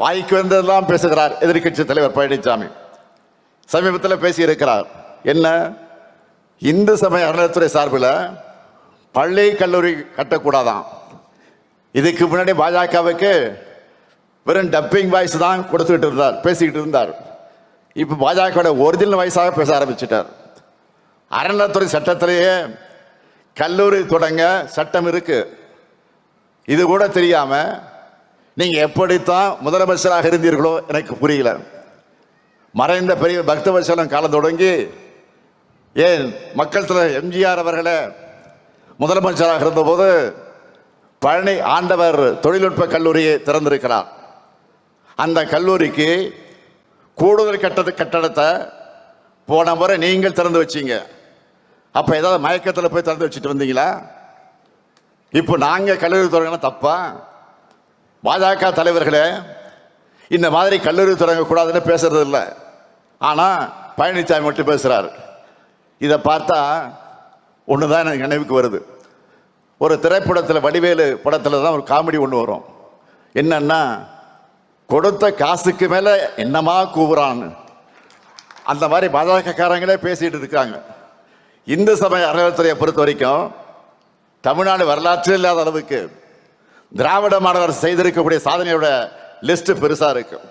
வாய்க்கு வந்ததெல்லாம் பேசுகிறார் எதிர்கட்சி தலைவர் பழனிசாமி சமீபத்தில் பேசியிருக்கிறார். என்ன? இந்து சமய அறநிலையத்துறை சார்பில் பள்ளி கல்லூரி கட்டக்கூடாதான். இதுக்கு முன்னாடி பாஜகவுக்கு வெறும் டப்பிங் வாய்ஸ் தான் கொடுத்துக்கிட்டு இருந்தார் பேசிக்கிட்டு இருந்தார். இப்போ பாஜகவோட ஒரிஜினல் வாய்ஸாக பேச ஆரம்பிச்சிட்டார். அறநிலையத்துறை சட்டத்திலேயே கல்லூரி தொடங்க சட்டம் இருக்கு. இது கூட தெரியாமல் நீங்க எப்படித்தான் முதலமைச்சராக இருந்தீர்களோ எனக்கு புரியல. மறைந்த பெரிய பக்தவசலம் காலம் தொடங்கி ஏன் மக்கள் தலைவர் எம்ஜிஆர் அவர்களை முதலமைச்சராக இருந்தபோது பழனி ஆண்டவர் தொழில்நுட்ப கல்லூரியை திறந்திருக்கிறார். அந்த கல்லூரிக்கு கூடுதல் கட்டது கட்டடத்தை போன முறை நீங்கள் திறந்து வச்சீங்க. அப்போ ஏதாவது மயக்கத்தில் போய் திறந்து வச்சுட்டு வந்தீங்களா? இப்போ நாங்கள் கல்லூரி தொடங்கினா தப்பா? பாஜக தலைவர்களே இந்த மாதிரி கல்லூரி தொடங்கக்கூடாதுன்னு பேசுறது இல்லை. ஆனால் பழனிசாமி மட்டும் பேசுகிறார் இதை பார்த்தா ஒன்று தான் எனக்கு நினைவுக்கு வருது. ஒரு திரைப்படத்தில் வடிவேலு படத்தில் தான் ஒரு காமெடி ஒன்று வரும். என்னன்னா கொடுத்த காசுக்கு மேலே என்னமா கூவுறான்னு. அந்த மாதிரி பாஜகக்காரங்களே பேசிகிட்டு இருக்காங்க. இந்து சமய அறநிலைத்துறையை பொறுத்த வரைக்கும் தமிழ்நாடு வரலாற்றில் இல்லாத அளவுக்கு திராவிட மாணவர் செய்திருக்கக்கூடிய சாதனையோட லிஸ்ட் பெருசா இருக்கும்